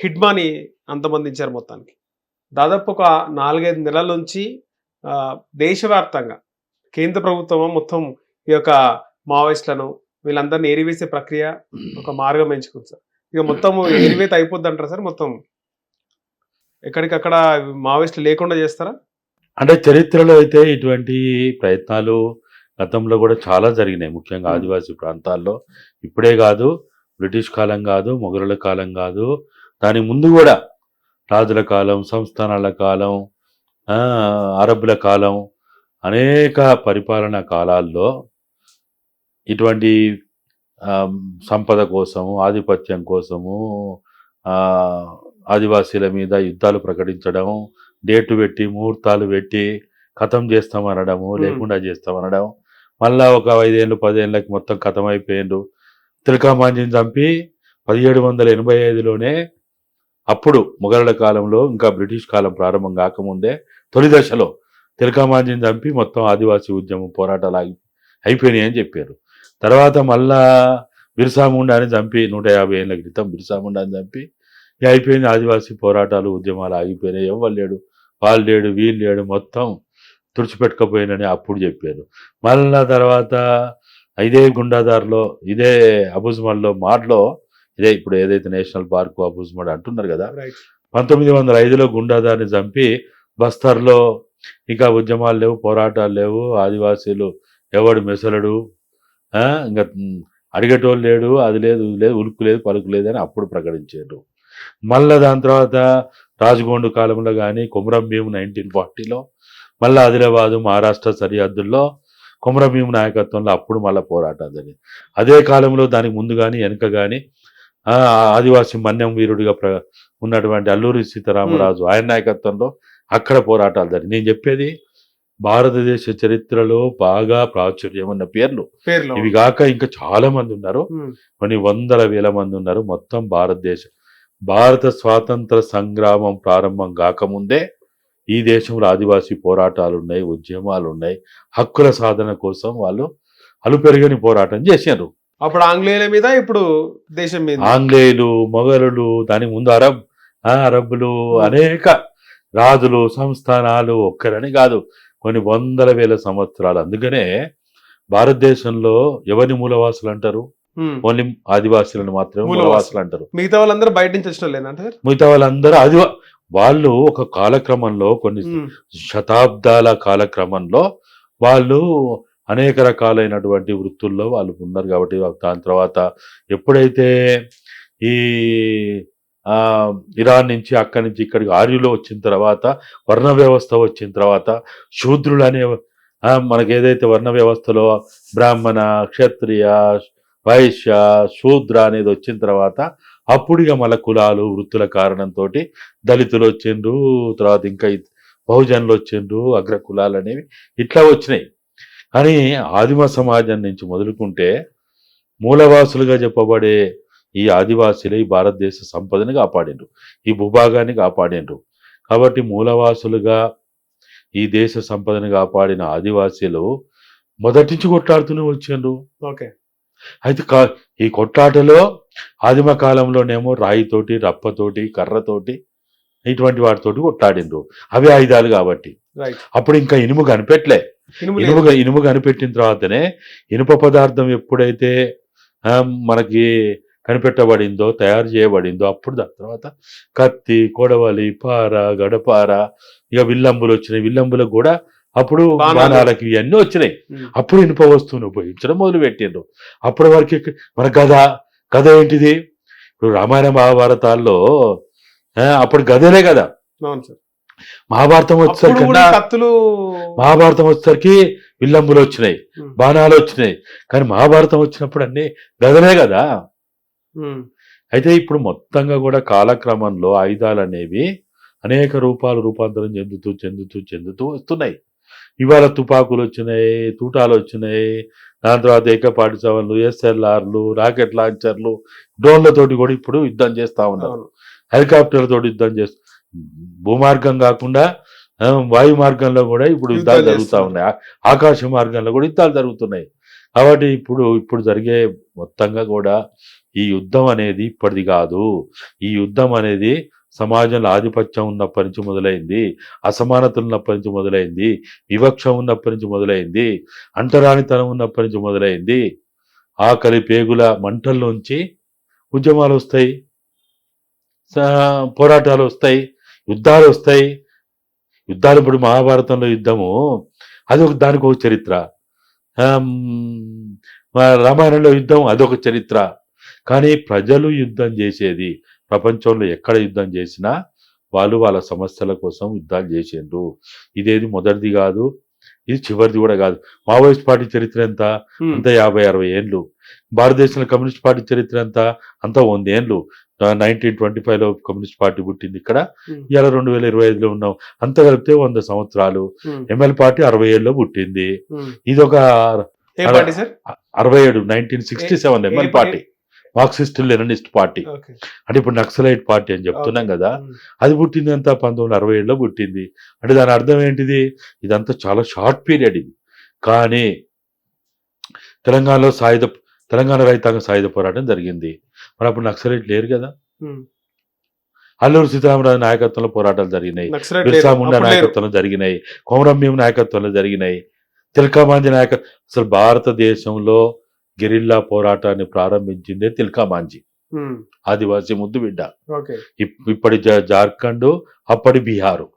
హిడ్మాని అంతమందించారు మొత్తానికి. దాదాపు ఒక నాలుగైదు నెలల నుంచి దేశవ్యాప్తంగా కేంద్ర ప్రభుత్వం మొత్తం ఈ యొక్క మావోయిస్టులను వీళ్ళందరినీ ఏరివేసే ప్రక్రియ ఒక మార్గం ఎంచుకుంది సార్. ఇక మొత్తం ఏరివేత అయిపోద్ది అంటారా సార్ మొత్తం? ఎక్కడికక్కడ మావోయిస్టులు లేకుండా చేస్తారా? అంటే చరిత్రలో అయితే ఇటువంటి ప్రయత్నాలు గతంలో కూడా చాలా జరిగినాయి. ముఖ్యంగా. ఆదివాసీ ప్రాంతాల్లో. ఇప్పుడే కాదు బ్రిటిష్ కాలం కాదు మొఘలుల కాలం కాదు దాని ముందు కూడా రాజుల కాలం సంస్థానాల కాలం అరబ్బుల కాలం అనేక పరిపాలనా కాలాల్లో ఇటువంటి సంపద కోసము ఆధిపత్యం కోసము ఆదివాసీల మీద యుద్ధాలు ప్రకటించడం డేటు పెట్టి ముహూర్తాలు పెట్టి కథం చేస్తామనడము. లేకుండా చేస్తామనడం మళ్ళా ఒక ఐదేళ్ళు పదేళ్ళకి మొత్తం కథం అయిపోయిండు తిలకామాంజిని చంపి పదిహేడు వందల ఎనభై ఐదులోనే అప్పుడు మొఘలుల కాలంలో ఇంకా బ్రిటిష్ కాలం ప్రారంభం కాకముందే తొలి దశలో తిలకామాంజిని చంపి మొత్తం ఆదివాసీ ఉద్యమం పోరాటాలు ఆగి అయిపోయినాయి అని చెప్పారు. తర్వాత మళ్ళా బిర్సాముండాని చంపి నూట యాభై ఏళ్ళ క్రితం బిర్సాముండాని చంపి ఇక అయిపోయింది ఆదివాసీ పోరాటాలు ఉద్యమాలు ఆగిపోయినాయి. ఎవ్వరు లేడు? వాళ్ళు లేడు వీళ్ళు లేడు మొత్తం తుడిచిపెట్టుకపోయినని అప్పుడు చెప్పారు. మళ్ళా తర్వాత ఇదే గుండాదార్లో ఇదే అబుజ్మల్లో మాటలో ఇదే ఇప్పుడు ఏదైతే నేషనల్ పార్క్ అబుజ్మడ్ అంటున్నారు కదా పంతొమ్మిది వందల ఐదులో గుండాదారిని చంపి బస్తర్లో ఇంకా ఉద్యమాలు లేవు పోరాటాలు లేవు ఆదివాసీలు ఎవడు మెసలడు ఇంకా అడిగేటోళ్ళు లేడు అది లేదు లేదు ఉలుకు లేదు పలుకు లేదు అని అప్పుడు ప్రకటించారు. మళ్ళా దాని తర్వాత రాజగోండు కాలంలో కానీ కొమరం భీము నైన్టీన్ ఫార్టీలో మళ్ళీ ఆదిలాబాదు మహారాష్ట్ర సరిహద్దుల్లో కొమరం భీము నాయకత్వంలో అప్పుడు మళ్ళీ పోరాటం జరిగింది. అదే కాలంలో దానికి ముందు కానీ వెనుక కానీ ఆదివాసి మన్యం వీరుడిగా ప్ర ఉన్నటువంటి అల్లూరి సీతారామరాజు ఆయన నాయకత్వంలో అక్కడ పోరాటాలు జరిగింది నేను చెప్పేది భారతదేశ చరిత్రలో బాగా ప్రాచుర్యం ఉన్న పేర్లు. ఇవి కాక ఇంకా చాలా మంది ఉన్నారు. కొన్ని వందల వేల మంది ఉన్నారు మొత్తం భారతదేశం భారత స్వాతంత్ర సంగ్రామం ప్రారంభం కాకముందే ఈ దేశంలో ఆదివాసీ పోరాటాలు ఉన్నాయి ఉద్యమాలు ఉన్నాయి. హక్కుల సాధన కోసం వాళ్ళు అలుపెరగని పోరాటం చేశారు అప్పుడు ఆంగ్లేయుల మీద ఇప్పుడు దేశం మీద. ఆంగ్లేయులు మొఘలులు దాని ముందు అరబ్ అరబ్బులు అనేక రాజులు సంస్థానాలు ఒక్కరని కాదు కొన్ని వందల వేల సంవత్సరాలు. అందుకనే భారతదేశంలో ఎవరిని మూలవాసులు అంటారు? ఓన్లీ ఆదివాసులను మాత్రమే మూలవాసులు. అంటారు. మిగతా వాళ్ళందరూ బయట నుంచి వచ్చిన మిగతా వాళ్ళందరూ ఆదివా వాళ్ళు ఒక కాలక్రమంలో కొన్ని శతాబ్దాల కాలక్రమంలో వాళ్ళు అనేక రకాలైనటువంటి వృత్తుల్లో వాళ్ళు ఉన్నారు కాబట్టి దాని తర్వాత ఎప్పుడైతే ఈ ఇరాన్ నుంచి అక్కడి నుంచి ఇక్కడికి ఆర్యులు వచ్చిన తర్వాత వర్ణ వ్యవస్థ వచ్చిన తర్వాత శూద్రులు అనే మనకి ఏదైతే వర్ణ వ్యవస్థలో బ్రాహ్మణ క్షత్రియ వైశ్య శూద్ర అనేది వచ్చిన తర్వాత అప్పుడు ఇక మళ్ళీ కులాలు వృత్తుల కారణంతో దళితులు వచ్చిండ్రు తర్వాత ఇంకా బహుజనులు వచ్చిండ్రు అగ్ర కులాలు అనేవి ఇట్లా వచ్చినాయి. కానీ ఆదిమ సమాజం నుంచి మొదలుకుంటే మూలవాసులుగా చెప్పబడే ఈ ఆదివాసులే ఈ భారతదేశ సంపదని కాపాడిండ్రు. ఈ భూభాగాన్ని కాపాడిండ్రు. కాబట్టి మూలవాసులుగా ఈ దేశ సంపదని కాపాడిన ఆదివాసీలు మొదటి నుంచి కొట్లాడుతూనే వచ్చిండ్రు. ఓకే. అయితే కా- ఈ కొట్లాటలో ఆదిమ కాలంలోనేమో రాయితోటి రప్పతోటి కర్రతోటి ఇటువంటి వాటితోటి కొట్లాడిండ్రు. అవి ఆయుధాలు కాబట్టి. అప్పుడు ఇంకా ఇనుము కనిపెట్టలే ఇనుము. ఇనుము కనిపెట్టిన తర్వాతనే ఇనుప పదార్థం ఎప్పుడైతే మనకి కనిపెట్టబడిందో తయారు చేయబడిందో అప్పుడు దాని తర్వాత కత్తి కొడవలి పార గడపార ఇక విల్లంబులు వచ్చినాయి. విల్లంబులకు కూడా అప్పుడు బాణాలు. బాణాలకి ఇవన్నీ వచ్చినాయి. ఉమ్, అప్పుడు ఇనుప వస్తువును ఉపయోగించడం మొదలు పెట్టిండ్రు అప్పటి వరకు మన గద గద ఏంటిది? ఇప్పుడు రామాయణ మహాభారతాల్లో అప్పుడు గదలే కదా. మహాభారతం వచ్చేసరికి మహాభారతం వచ్చేసరికి విల్లంబులు వచ్చినాయి బాణాలు వచ్చినాయి. కానీ మహాభారతం వచ్చినప్పుడు అన్ని గదలే కదా. అయితే ఇప్పుడు మొత్తంగా కూడా కాలక్రమంలో ఆయుధాలు అనేవి అనేక రూపాలు రూపాంతరం చెందుతూ చెందుతూ చెందుతూ వస్తున్నాయి. ఇవాళ తుపాకులు వచ్చినాయి తూటాలు వచ్చినాయి. దాని తర్వాత ఏకపాటి సవన్లు ఎస్ఎల్ఆర్లు రాకెట్ లాంచర్లు డ్రోన్లతోటి కూడా ఇప్పుడు యుద్ధం చేస్తా ఉన్నారు. హెలికాప్టర్లతో యుద్ధం చేస్తూ భూమార్గం కాకుండా వాయు మార్గంలో కూడా ఇప్పుడు యుద్ధాలు జరుగుతూ. ఉన్నాయి. ఆకాశ మార్గంలో కూడా యుద్ధాలు జరుగుతున్నాయి. కాబట్టి ఇప్పుడు ఇప్పుడు జరిగే మొత్తంగా కూడా ఈ యుద్ధం అనేది ఇప్పటిది కాదు. ఈ యుద్ధం అనేది సమాజంలో ఆధిపత్యం ఉన్నప్పటి నుంచి మొదలైంది అసమానతలు ఉన్నప్పటి నుంచి మొదలైంది వివక్ష ఉన్నప్పటి నుంచి మొదలైంది అంటరానితనం ఉన్నప్పటి నుంచి మొదలైంది. ఆకలి పేగుల మంటల్లోంచి ఉద్యమాలు వస్తాయి. పోరాటాలు వస్తాయి యుద్ధాలు వస్తాయి. యుద్ధాలు ఇప్పుడు మహాభారతంలో యుద్ధము. అది ఒక దానికి ఒక చరిత్ర. రామాయణంలో యుద్ధం అదొక చరిత్ర. కానీ ప్రజలు యుద్ధం చేసేది ప్రపంచంలో ఎక్కడ యుద్ధం చేసినా వాళ్ళు వాళ్ళ సమస్యల కోసం యుద్ధాలు చేసిండ్రు. ఇదేది మొదటిది కాదు ఇది చివరిది కూడా కాదు. మావోయిస్ట్ పార్టీ చరిత్ర ఎంత? అంత యాభై అరవై ఏండ్లు భారతదేశంలో కమ్యూనిస్ట్ పార్టీ చరిత్ర ఎంత? అంత వంద ఏండ్లు నైన్టీన్ ట్వంటీ ఫైవ్లో కమ్యూనిస్ట్ పార్టీ పుట్టింది ఇక్కడ. ఉమ్, ఇవాళ రెండు వేల ఇరవై ఐదులో ఉన్నాం. అంత కలిపితే వంద సంవత్సరాలు. ఉమ్, ఎంఎల్ పార్టీ అరవై ఏడులో పుట్టింది. ఉమ్. ఇది ఒక అరవై ఏడు nineteen sixty seven ML party. Marxist Leninist party. అంటే ఇప్పుడు నక్సలైట్ పార్టీ అని చెప్తున్నాం. కదా. అది పుట్టింది అంతా పంతొమ్మిది వందల అరవై ఏడులో పుట్టింది. అంటే దాని అర్థం ఏంటిది? ఇదంతా చాలా షార్ట్ పీరియడ్ ఇది. కానీ తెలంగాణలో సాయుధ తెలంగాణ రైతాంగ సాయుధ పోరాటం జరిగింది. మరి అప్పుడు నక్సలైట్ లేరు కదా. అల్లూరు సీతారామరాజు నాయకత్వంలో పోరాటాలు జరిగినాయి. బిర్సా. ముండా. నాయకత్వంలో జరిగినాయి. కొమరంభీం నాయకత్వంలో జరిగినాయి. తిల్కామాంజీ నాయక అసలు భారతదేశంలో గెరిల్లా పోరాటాన్ని ప్రారంభించిందే తిల్కామాంజీ ఆదివాసీ ముద్దు బిడ్డ. ఇప్పటి జార్ఖండ్ అప్పటి బీహారు.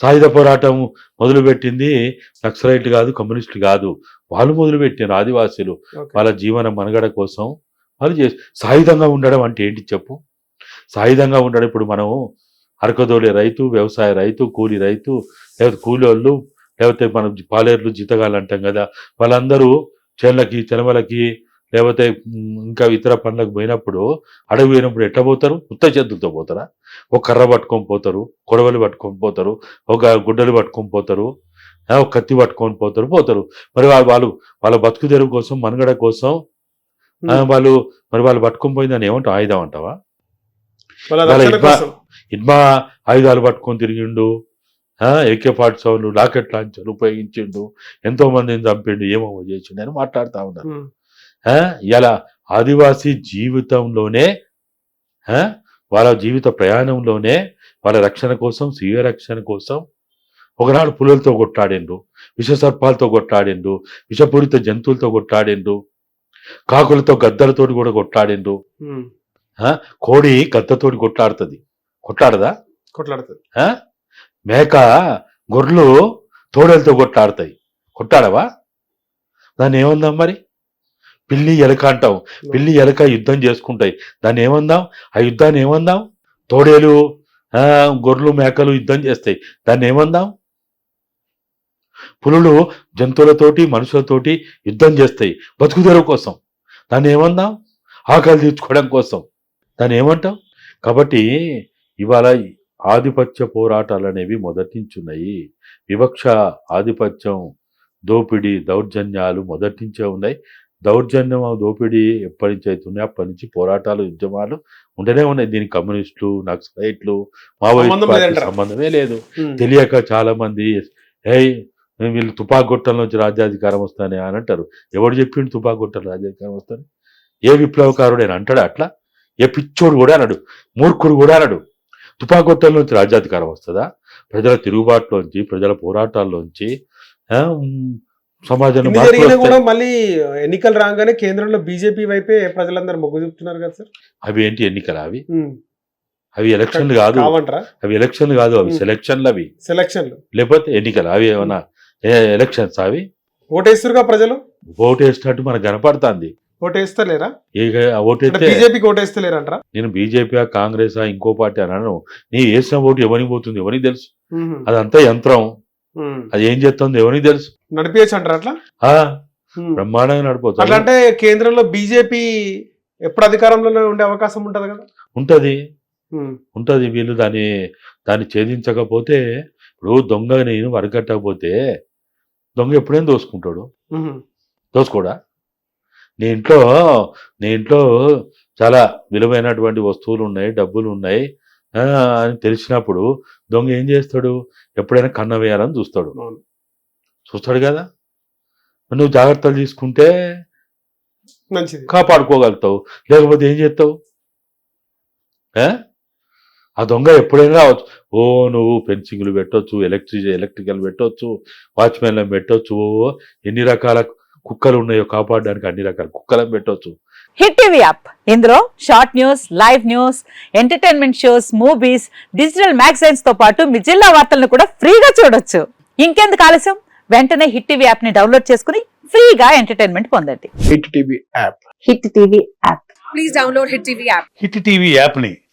సాయుధ పోరాటం మొదలుపెట్టింది నక్సలైట్ కాదు కమ్యూనిస్టులు కాదు. వాళ్ళు మొదలుపెట్టారు ఆదివాసీలు. వాళ్ళ జీవన మనుగడ కోసం వాళ్ళు చేసి సాయుధంగా ఉండడం అంటే ఏంటి చెప్పు? సాయుధంగా ఉండడం ఇప్పుడు మనం అరకదోలే రైతు వ్యవసాయ రైతు కూలి రైతు లేకపోతే కూలోళ్ళు లేకపోతే మనం పాలేర్లు జీతగాళ్ళు అంటాం కదా వాళ్ళందరూ చేళ్ళకి చెలమలకి లేకపోతే ఇంకా ఇతర పనులకు పోయినప్పుడు అడవి పోయినప్పుడు ఎట్లా పోతారు? ఉత్త చేతులతో పోతారా? ఒక కర్ర పట్టుకొని పోతారు కొడవలు పట్టుకొని పోతారు ఒక గుడ్డలు పట్టుకొని పోతారు ఒక కత్తి పట్టుకొని పోతారు పోతారు. మరి వాళ్ళు వాళ్ళ బతుకు తెరువు కోసం మనుగడ కోసం వాళ్ళు మరి వాళ్ళు పట్టుకొని పోయిందని ఏమంటావు? ఆయుధం అంటావా? ఇడ్మా ఆయుధాలు పట్టుకొని తిరిగిండు. ఏకే ఫార్టీ సెవెన్ రాకెట్ లాంచర్లు ఉపయోగించిండు. ఎంతో మందిని చంపిండు ఏమో చేసిండు అని మాట్లాడుతా ఉన్నారు. ఇలా ఆదివాసీ జీవితంలోనే వాళ్ళ జీవిత ప్రయాణంలోనే వాళ్ళ రక్షణ కోసం స్వీయ రక్షణ కోసం ఒకనాడు పులులతో కొట్లాడిండ్రు విషసర్పాలతో కొట్లాడిండ్రు విషపూరిత జంతువులతో కొట్లాడిండ్రు కాకులతో గద్దలతోటి కూడా కొట్లాడిండ్రు. ఉమ్, కోడి గద్దతోటి కొట్లాడుతుంది. కొట్లాడదా? కొట్లాడుతుంది? మేక గొర్రెలు తోడలతో కొట్లాడతాయి. కొట్టాడవా దాన్ని ఏమందాం మరి? పిల్లి ఎలక అంటాం. పిల్లి ఎలక యుద్ధం చేసుకుంటాయి. దాన్ని ఏమందాం? ఆ యుద్ధాన్ని ఏమందాం? తోడేలు ఆ, గొర్రెలు మేకలు యుద్ధం చేస్తాయి. దాన్ని ఏమందాం? పులులు జంతువులతోటి మనుషులతోటి యుద్ధం చేస్తాయి. బతుకుదెరువు కోసం. దాన్ని ఏమందాం? ఆకలి తీర్చుకోవడం కోసం. దాన్ని ఏమంటాం? కాబట్టి ఇవాళ ఆధిపత్య పోరాటాలు అనేవి మొదటి నుంచి ఉన్నాయి వివక్ష ఆధిపత్యం దోపిడీ దౌర్జన్యాలు మొదటి నుంచే ఉన్నాయి. దౌర్జన్యం దోపిడీ ఎప్పటి నుంచి అవుతున్నాయి? అప్పటి నుంచి పోరాటాలు ఉద్యమాలు ఉంటూనే ఉన్నాయి. దీనికి కమ్యూనిస్టులు నక్సలైట్లు మావోయిస్ట్? సంబంధమే లేదు. తెలియక చాలా మంది ఏయ్ వీళ్ళు తుపాకు గుట్టల నుంచి రాజ్యాధికారం వస్తానే అని అంటారు. ఎవడు చెప్పిండు తుపాకు గుట్టల రాజ్యాధికారం వస్తాను? ఏ విప్లవకారుడైనా అంటాడు అట్లా? ఏ పిచ్చోడు కూడా అనడు. మూర్ఖుడు కూడా అనడు. తుపాకు గుట్టల నుంచి రాజ్యాధికారం వస్తుందా? ప్రజల తిరుగుబాటులోంచి ప్రజల పోరాటాల్లోంచి సమాజంలో. కూడా మళ్ళీ ఎన్నికలు రాగానే కేంద్రంలో బీజేపీ వైపే ప్రజలందరూ మొగ్గు చూపుతున్నారు కదా సార్? అవి ఏంటి ఎన్నికలు అవి? అవి ఎలక్షన్లు కాదు. అవి ఎలక్షన్లు కాదు అవి. సెలక్షన్లు అవి. సెలక్షన్లు. లేకపోతే ఎన్నికలు అవి ఏమన్నా ఎలక్షన్స్ అవి ఓటేస్తురుగా ప్రజలు? ఓటు వేసినట్టు మనకు కనపడుతుంది. ఓటేస్తలేరా? ఇక బీజేపీకి ఓటేస్తలేరంటారా? నేను బీజేపీ కాంగ్రెస్ ఇంకో పార్టీ అన్నాను నీ వేసిన ఓటు ఎవరికి పోతుంది? ఎవరికి తెలుసు? అదంతా యంత్రం. అది ఏం చేస్తుంది? ఎవరికి తెలుసు? నడిపించచ్చు అంటారా అట్లా. బ్రహ్మాండంగా అట్లా నడిపోతుంది అంటే కేంద్రంలో బీజేపీ ఎప్పుడు అధికారంలోనే ఉండే అవకాశం ఉంటది కదా? ఉంటది. ఉంటది. వీళ్ళు దాన్ని దాన్ని ఛేదించకపోతే ఇప్పుడు దొంగ నేను వరకట్టకపోతే దొంగ ఎప్పుడైనా దోసుకుంటాడు. దోసుకోడా? నీ ఇంట్లో నీ ఇంట్లో చాలా విలువైనటువంటి వస్తువులు ఉన్నాయి డబ్బులు ఉన్నాయి అని తెలిసినప్పుడు దొంగ ఏం చేస్తాడు? ఎప్పుడైనా కన్న వేయాలని చూస్తాడు. చూస్తాడు కదా? నువ్వు జాగ్రత్తలు తీసుకుంటే మంచిది. కాపాడుకోగలుగుతావు. లేకపోతే ఏం చేస్తావు? ఆ దొంగ ఎప్పుడైనా రావచ్చు. ఓ నువ్వు ఫెన్సింగ్లు పెట్టొచ్చు ఎలక్ట్రిక్ ఎలక్ట్రికల్ పెట్టొచ్చు వాచ్మెన్లను పెట్టొచ్చు ఓ ఎన్ని రకాల కుక్కలు ఉన్నాయో కాపాడడానికి అన్ని రకాల కుక్కలను పెట్టొచ్చు. Hit TV app. ఇందులో short news live news entertainment shows movies digital మ్యాగజైన్స్తో పాటు మీ జిల్లా వార్తలను కూడా ఫ్రీగా చూడొచ్చు. ఇంకెందుకు ఆలస్యం? వెంటనే హిట్ టీవీ యాప్ని డౌన్లోడ్ చేసుకుని ఫ్రీగా ఎంటర్టైన్మెంట్ పొందండి. Hit TV app. Hit TV app. Please download Hit TV app. Hit TV యాప్ని